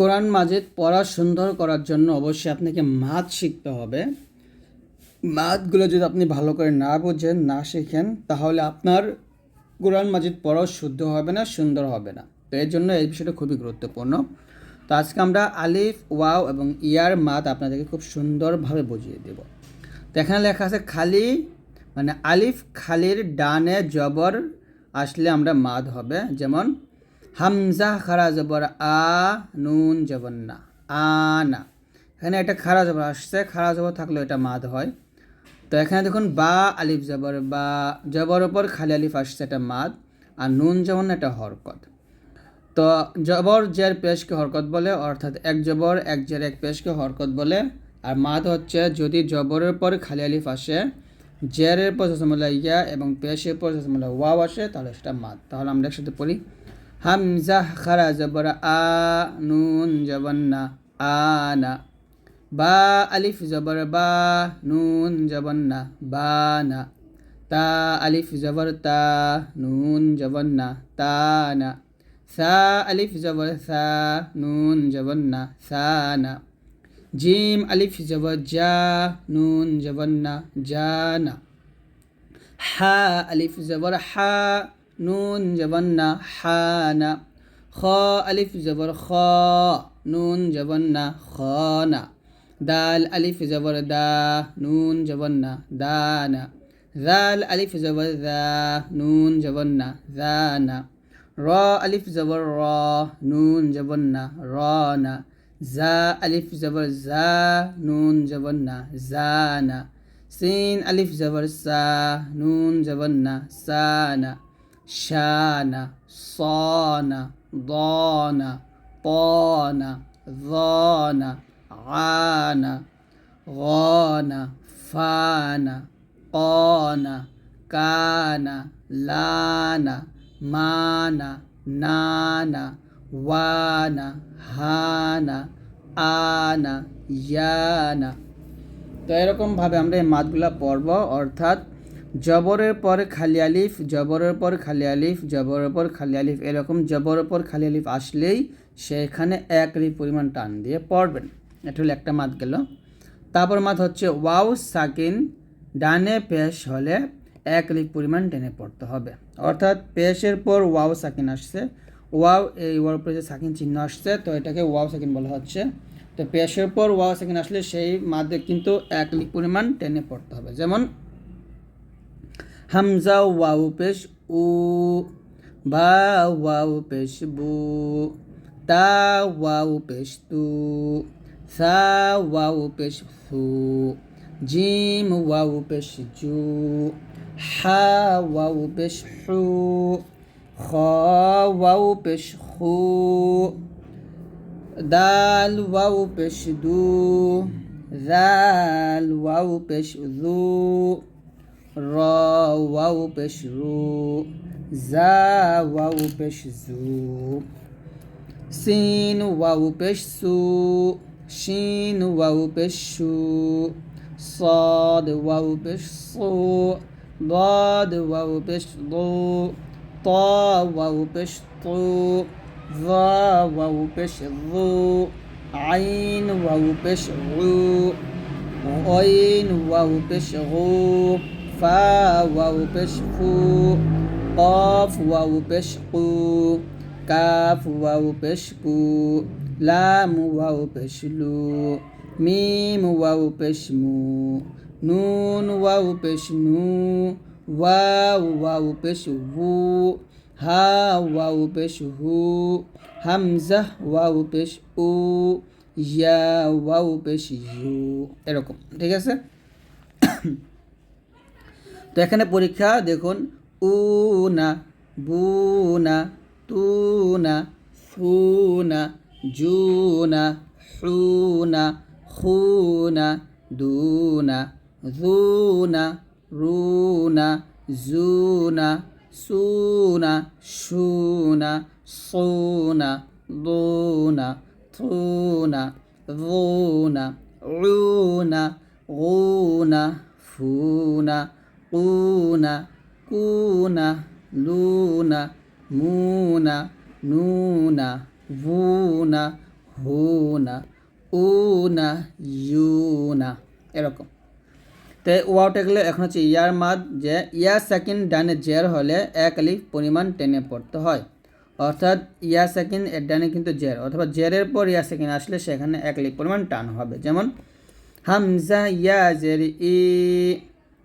কোরআন মাজিদ পড়া সুন্দর করার জন্য অবশ্যই আপনাকে মাদ শিখতে হবে। মাদগুলো যদি আপনি ভালো করে না বোঝেন, না শেখেন, তাহলে আপনার কোরআন মাজিদ পড়াও শুদ্ধ হবে না, সুন্দর হবে না। তো এর জন্য এই বিষয়টা খুবই গুরুত্বপূর্ণ। তো আজকে আমরা আলিফ, ওয়াও এবং ইয়ার মাদ আপনাদেরকে খুব সুন্দরভাবে বুঝিয়ে দেব। তো এখানে লেখা আছে খালি মানে আলিফ খালির ডানে জবর আসলে আমরা মাদ হবে। যেমন হামজা খারা জবর আ, নুন জবর না আনা এখানে একটা খারা জবর আসছে, খারা জবর থাকলেও এটা মাদ হয়। তো এখানে দেখুন বা আলিফ জবর, বা জবর ওপর খালি আলিফ আসছে এটা মাদ, আর নুন যেমন এটা হরকত। তো জবর জের পেশকে হরকত বলে, অর্থাৎ এক জবর এক জের এক পেশকে হরকত বলে, আর মাদ হচ্ছে যদি জবরের পর খালি আলিফ আসে, জেরের পর জসমুল্লা ইয়া এবং পেশের পর জসমুল্লা ওয়াও আসে, তাহলে সেটা মাদ। তাহলে আমরা একসাথে পড়ি। হামজা খারা জবর আ, নুন জবন্না আনা বা আলিফ জবর বা, নুন জবন্না বানা তা আলিফ জবর তা, নুন জবন্না তানা সা আলিফ জবর সা, নুন জবন্না সানা জিম আলিফ জবর জা, নুন জবন্না জানা হা আলিফ জবর হা নুন জবন্না হানা খ আলিফ জবর খ নুন জবন্না খনা দাল আলিফ জবর দা নুন জবন্না দানা জাল আলিফ জবর দা নুন জবন্না জানা র আলিফ জবর র নুন জবন্না রনা জা আলিফ জবর জা নুন জবন্না জানা সিন আলিফ জবর সা নুন জবন্না সানা শানা صانا ضانا طانا ظانا عانا غانا فانا قانا কানা লানা মানা নানা ওয়ানা হানা আনা ইয়ানা তো এরকমভাবে আমরা এই মাতগুলা পড়ব অর্থাৎ জবরের পর খালি আলিফ, জবরের পর খালি আলিফ, জবরের পর খালি আলিফ এরকম জবরের পর খালি আলিফ আসলেই সেখানে এক আলিফ পরিমাণ টান দিয়ে পড়বেন। এটা হলো একটা মাত গেল। তারপর মাত হচ্ছে, ওয়াও, সাকিন, ডানে পেশ হলে এক লিপ পরিমাণ টেনে পড়তে হবে। অর্থাৎ পেশের পর ওয়াও, সাকিন আসছে। ওয়াও, এই ওয়ার উপরে যে সাকিন চিহ্ন আসছে, তো এটাকে ওয়াও, সাকিন বলা হচ্ছে। তো পেশের পর ওয়াও, সাকিন আসলে সেই মাদে কিন্তু এক লিপ পরিমাণ টেনে পড়তে হবে। যেমন হামজা ওয়াও পেশ উ বা ওয়াও পেশ বু তা ওয়াও পেশ তু সা ওয়াও পেশ ফু জিম ওয়াও পেশ জু হা ওয়াও পেশ হু খ ওয়াও পেশ খু দাল ওয়াও পেশ দু জাল ওয়াও পেশ দু র ওয়াও পেশ রু জা ওয়াও পেশ জু সিন ওয়াও পেশ সু শিন ওয়াও পেশ শু صاد واو بش صو ضاد واو بش ضو طا واو بش طو ظا واو بش ضو عين واو بش غو غين واو بش غو ফা ওয়াউ পেশকু কফ ওয়াউ পেশকু কাফ ওয়াউ পেশকু লাম ওয়াউ পেশলু মিম ওয়াউ পেশমু নুন ওয়াউ পেশনু ওয়াউ ওয়াউ পেশু হা ওয়াউ পেশহু হামজাহ ওয়াউ পেশ উ ইয়া ওয়াউ পেশ ইউ এরকম ঠিক আছে তো এখানে পরীক্ষা, দেখুন, উ, না, বু, না, তু, না, সু, না, জু, না হু, না খুনা দুনা জুনা রুনা জুনা সুনা শুনা সোনা দুনা থুনা রুনা রুনা গুনা ফুনা কুনা কুনা, লুনা, মুনা, নুনা ভুনা হুনা, উনা, ইউনা, এরকম। তো ওয়াওটা গেলে এখন হচ্ছে ইয়ার মাদ, যে ইয়া সেকেন্ড ডানে জের হলে এক আলিফ পরিমাণ টেনে পড়তে হয়। অর্থাৎ ইয়া সেকেন্ড এর ডানে কিন্তু জের, অথবা জেরের পর ইয়া সেকেন্ড আসলে সেখানে এক আলিফ পরিমাণ টান হবে। যেমন হামজা ইয়া জের ই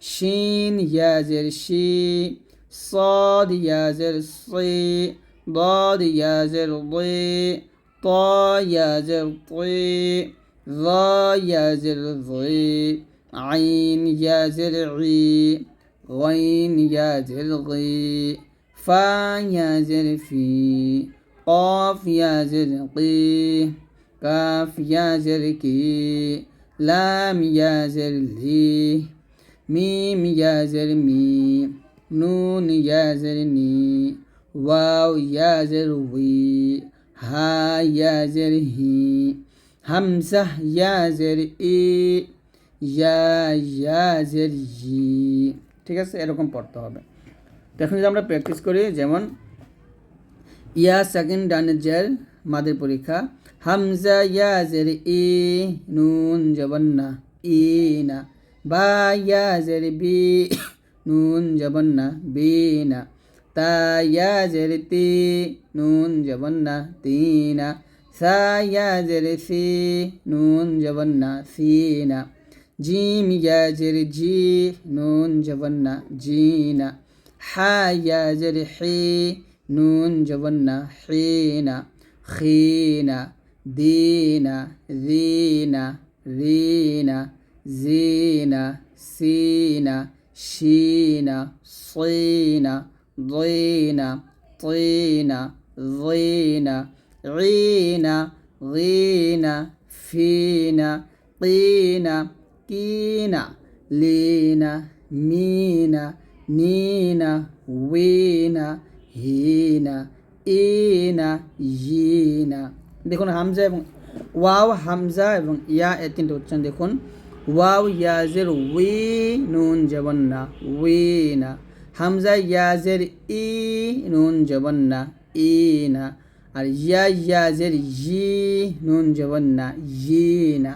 شين يا زر شي صاد يا زر صي ضاد يا زر ضي طا يا زر طي ظا يا زر عين يا زر عي غين يا زر غي فا يا زر في قاف يا زر قي كاف يا زر كي لام يا زر لي. মিম ইয়াজের মি নুন ইয়াজের নি ওয়াও ইয়াজের উই হা ইয়াজের হি হামজাহ ইয়াজের ই ইয়া ইয়াজের ই ঠিক আছে, এরকম পড়তে হবে। তো এখন যদি আমরা প্র্যাকটিস করি, যেমন, ইয়া সাকিন ডানের জের, মাদের পরীক্ষা। হামজা, ইয়াজের এ নুন জবন্না এ না। বা ইয়াজের বি নুন জবন্না বিনা তা ইয়া জের তি নুন জবন্না তিনা সা ইয়া জের সি নুন জবন্না সিনা জিম ইয়া জের জি নুন জবন্না জিনা হা ইয়া জের হি নুন জবন্না হিনা খিনা দিনা দিনা রিনা জিনা সিনা شينا صينا ضينا طينا ضينا عينا غينا فينا قينا كينا لينا مينا নিনা উইনা হিনা ইনা ইনা দেখুন হামজা এবং ওয়াও হামজা এবং ইয়া এ তিনটে উচ্চারণ দেখুন ওয়াও ইয়াজের উই নুন জবন্না উইনা হামজা ইয়াজের ই নুন জবন্না ইনা আর ইয়া ইয়াজের ই নুন জবন্না ইনা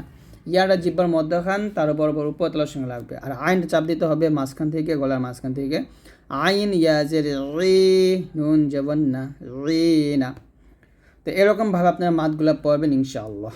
ইয়াটা জিব্বার মধ্যখান, তার বড় বড় উপতলার সঙ্গে লাগবে। আর আইনটা চাপ দিতে হবে মাঝখান থেকে, গলার মাঝখান থেকে। আইন ইয়াজের রি নুন জবন্না রিনা তো এরকমভাবে আপনার মাতগুলা পড়বেন, ইনশাআল্লাহ।